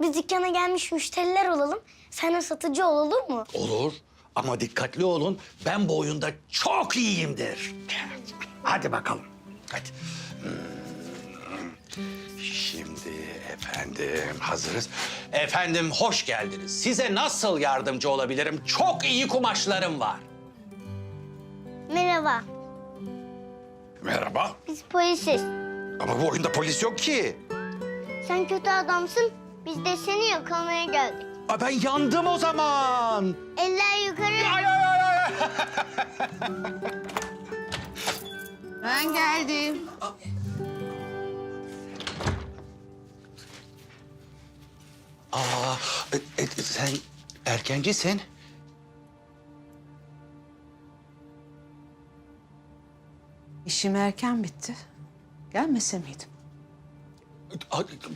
Biz dükkana gelmiş müşteriler olalım. Sen de satıcı ol olur mu? Olur ama dikkatli olun. Ben bu oyunda çok iyiyimdir. Hadi bakalım. Hadi. Hmm. Şimdi efendim hazırız. Efendim hoş geldiniz. Size nasıl yardımcı olabilirim? Çok iyi kumaşlarım var. Merhaba. Merhaba. Biz polisiz. Ama bu oyunda polis yok ki. Sen kötü adamsın. Biz de seni yakalamaya geldik. Aa, ben yandım o zaman. Eller yukarı. Ay ay ay ay. Ben geldim. Aa, e, e, sen erkencisin. İşim erken bitti. Gelmese miydim?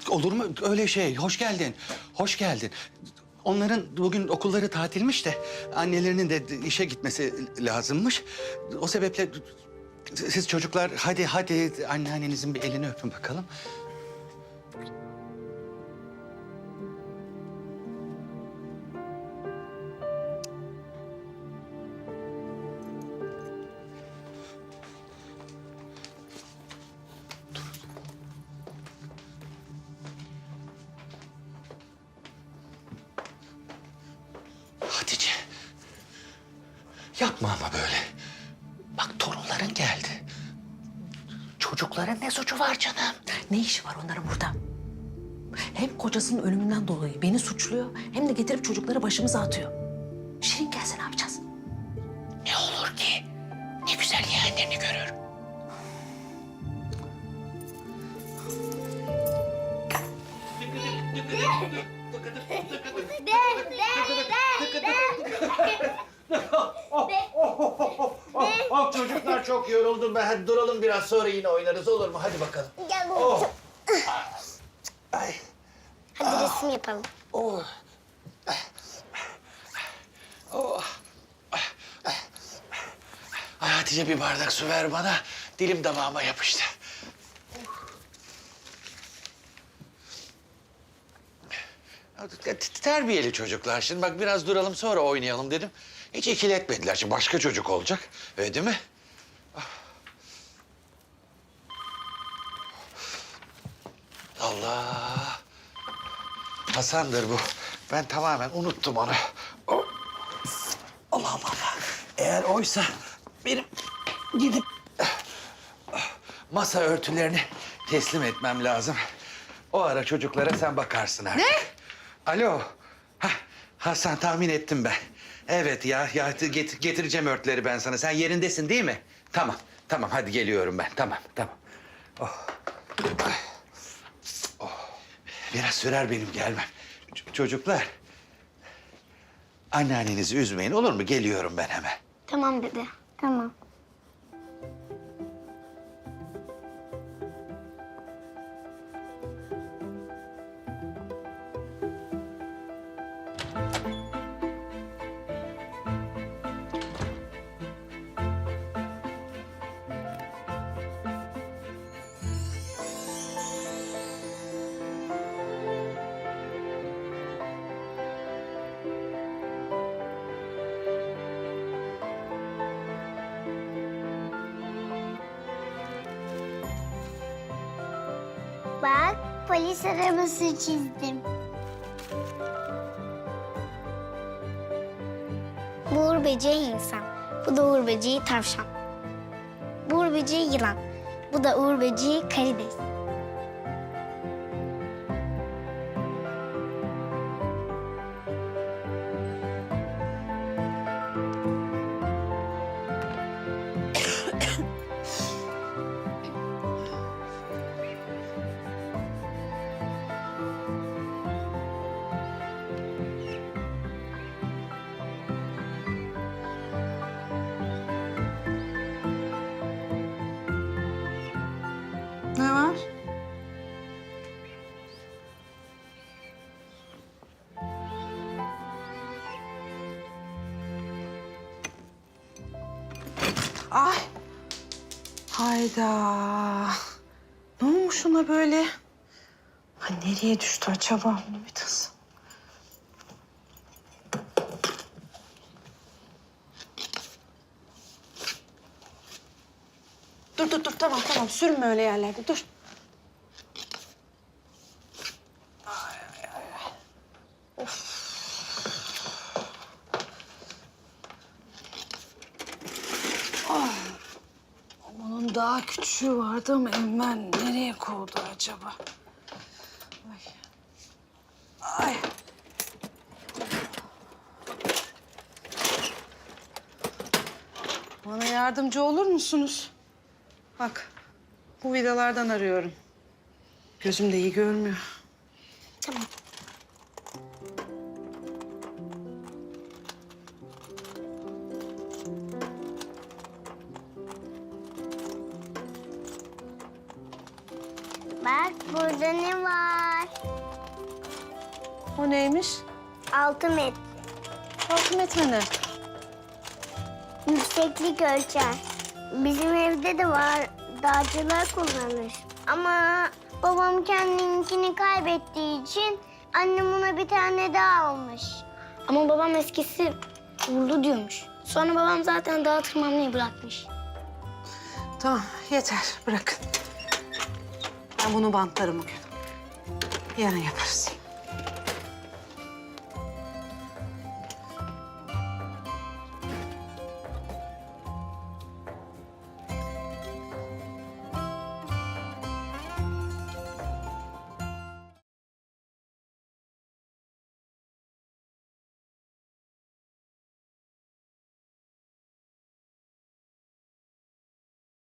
Olur mu öyle şey? Hoş geldin. Hoş geldin. Onların bugün okulları tatilmiş de annelerinin de işe gitmesi lazımmış. O sebeple siz çocuklar hadi hadi anneannenizin bir elini öpün bakalım. Yapma ama böyle. Bak torunların geldi. Çocukların ne suçu var canım? Ne işi var onların burada? Hem kocasının ölümünden dolayı beni suçluyor... ...hem de getirip çocukları başımıza atıyor. Şirin gelse ne yapacağız? Ne olur ki? Ne güzel yeğenlerini görür. Oh, çocuklar çok yoruldum ben. Hadi duralım biraz sonra yine oynarız olur mu? Hadi bakalım. Gel. Oh. Ay. Hadi resim yapalım. Oh. Oh. Ay Hatice bir bardak su ver bana. Dilim damağıma yapıştı. Ya, Terbiyeli çocuklar. Şimdi bak biraz duralım sonra oynayalım dedim. Hiç ikiletmediler. Şimdi başka çocuk olacak. Öyle değil mi? Allah. Hasan'dır bu. Ben tamamen unuttum onu. O... Allah Allah. Eğer oysa benim gidip masa örtülerini teslim etmem lazım. O ara çocuklara sen bakarsın artık. Ne? Alo. Hah, Hasan tahmin ettim ben. Evet ya, ya get- getireceğim örtüleri ben sana. Sen yerindesin değil mi? Tamam, tamam hadi geliyorum ben. Tamam, tamam. Oh. Biraz sürer benim gelmem. Ç- çocuklar. Anneannenizi üzmeyin olur mu? Geliyorum ben hemen. Tamam dede. Tamam. Bak polis arabası çizdim. Bu böceği insan. Bu da Uğur böceği tavşan. Bu böceği yılan. Bu da Uğur böceği karides. Ay. Hayda. Ne olmuş ona böyle? Ay Nereye düştü acaba bunu bir tas? Dur dur dur tamam tamam sürme öyle yerlerde dur. Ay, ay, ay. Of. Ah. Daha küçüğü vardı ama Emel nereye kovdu acaba? Ay. Ay. Bana yardımcı olur musunuz? Bak, bu vidalardan arıyorum. Gözüm de iyi görmüyor. Tamam. Bak burada ne var? O neymiş? Altı metre. Altı metre ne? Yükseklik ölçer. Bizim evde de var. Dağcılar kullanır. Ama babam kendininkini kaybettiği için annem ona bir tane daha almış. Ama babam eskisi vurdu diyormuş. Sonra babam zaten dağa tırmanmayı bırakmış. Tamam, yeter. Bırakın. Ben bunu bantlarım bugün. Yarın yaparız.